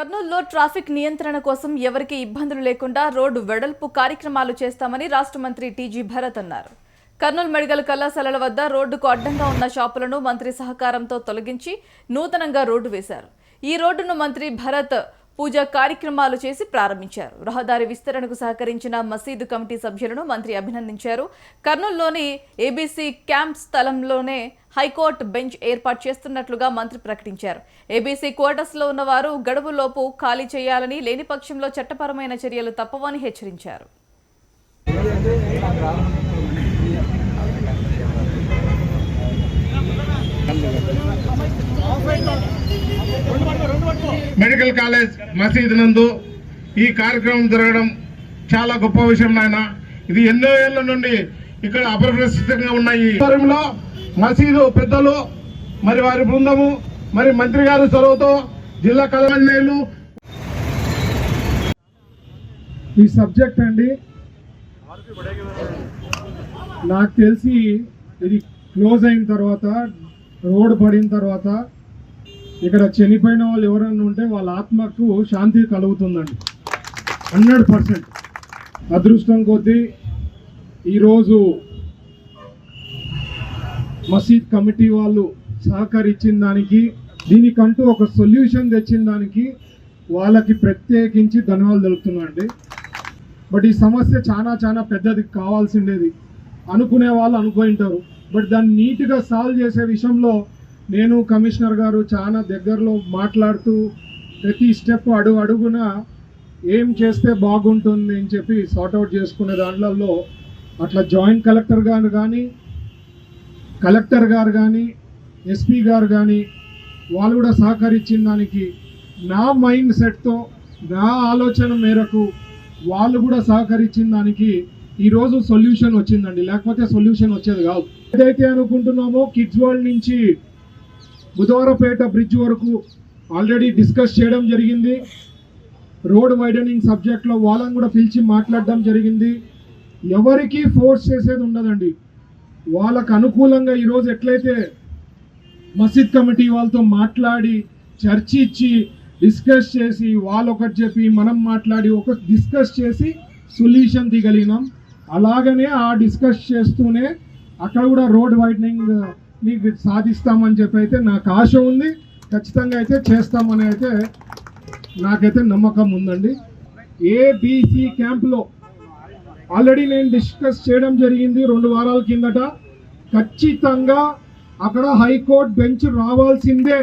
కర్నూలులో ట్రాఫిక్ నియంత్రణ కోసం ఎవరికి ఇబ్బందులు లేకుండా రోడ్డు వెడల్పు కార్యక్రమాలు చేస్తామని రాష్ట్ర మంత్రి టీజీ భరత్ అన్నారు. కర్నూలు మెడికల్ కళాశాలల వద్ద రోడ్డుకు అడ్డంగా ఉన్న షాపులను మంత్రి సహకారంతో తొలగించి నూతనంగా రోడ్డు వేశారు. ఈ రోడ్డును మంత్రి భరత్ పూజా కార్యక్రమాలు చేసి ప్రారంభించారు. రహదారి విస్తరణకు సహకరించిన మసీదు కమిటీ సభ్యులను మంత్రి అభినందించారు. కర్నూలులోని ఏబీసీ క్యాంప్ స్థలంలోనే హైకోర్టు బెంచ్ ఏర్పాటు చేస్తున్నట్లుగా మంత్రి ప్రకటించారు. ఏబీసీ క్వార్టర్స్లో ఉన్నవారు గడువులోపు ఖాళీ చేయాలని లేని పక్షంలో చట్టపరమైన చర్యలు తప్పవని హెచ్చరించారు. మెడికల్ కాలేజ్ మసీద్ నందు ఈ కార్యక్రమం జరగడం చాలా గొప్ప విషయం నాయన. ఇది ఎన్నో ఏళ్ళ నుండి ఇక్కడ అప్రప్రసిద్ధంగా ఉన్న ఈ మసీదు పెద్దలు మరి వారి బృందము మరి మంత్రి గారి చొరవతో జిల్లా కళాశాలలు ఈ సబ్జెక్ట్ అండి నాకు తెలిసి ఇది క్లోజ్ అయిన తర్వాత రోడ్ పడిన తర్వాత ఇక్కడ చనిపోయిన వాళ్ళు ఎవరైనా ఉంటే వాళ్ళ ఆత్మకు శాంతి కలుగుతుందండి. Hundred percent. అదృష్టం కొద్దీ ఈరోజు మసీద్ కమిటీ వాళ్ళు సహకరించిన దానికి దీనికంటూ ఒక సొల్యూషన్ తెచ్చిన దానికి వాళ్ళకి ప్రత్యేకించి ధన్యవాదాలు తెలుపుతున్నాండి బట్ ఈ సమస్య చాలా చాలా పెద్దది కావాల్సిండేది. అనుకునే వాళ్ళు అనుకుంటారు బట్ దాన్ని నీట్గా సాల్వ్ చేసే విషయంలో నేను కమిషనర్ గారు చాలా దగ్గరలో మాట్లాడుతూ ప్రతి స్టెప్ అడుగు అడుగున ఏం చేస్తే బాగుంటుంది అని చెప్పి సార్ట్అవుట్ చేసుకునే దాంట్లో అట్లా జాయింట్ కలెక్టర్ గారు కానీ కలెక్టర్ గారు కానీ ఎస్పీ గారు కానీ వాళ్ళు కూడా సహకరించిన దానికి నా మైండ్ సెట్తో నా ఆలోచన మేరకు వాళ్ళు కూడా సహకరించిన దానికి ఈరోజు సొల్యూషన్ వచ్చిందండి. లేకపోతే సొల్యూషన్ వచ్చేది కాదు. ఏదైతే అనుకుంటున్నామో కిడ్స్ వరల్డ్ నుంచి బుధవారపేట బ్రిడ్జ్ వరకు ఆల్రెడీ డిస్కస్ చేయడం జరిగింది. రోడ్ వైడనింగ్ సబ్జెక్ట్లో వాళ్ళని కూడా పిలిచి మాట్లాడడం జరిగింది. ఎవరికి ఫోర్స్ చేసేది ఉండదండి. వాళ్ళకు అనుకూలంగా ఈరోజు ఎట్లయితే మసీద్ కమిటీ వాళ్ళతో మాట్లాడి చర్చించి డిస్కస్ చేసి వాళ్ళు ఒకటి చెప్పి మనం మాట్లాడి ఒక డిస్కస్ చేసి సొల్యూషన్ దిగలిగినాం అలాగనే ఆ డిస్కస్ చేస్తూనే అక్కడ కూడా రోడ్ వైడనింగ్ మీకు సాధిస్తామని చెప్పి అయితే నాకు ఆశ ఉంది. ఖచ్చితంగా అయితే చేస్తామని అయితే నాకైతే నమ్మకం ఉందండి. ఏబిసి క్యాంప్లో ఆల్రెడీ నేను డిస్కస్ చేయడం జరిగింది రెండు వారాల కిందట. ఖచ్చితంగా అక్కడ హైకోర్టు బెంచ్ రావాల్సిందే.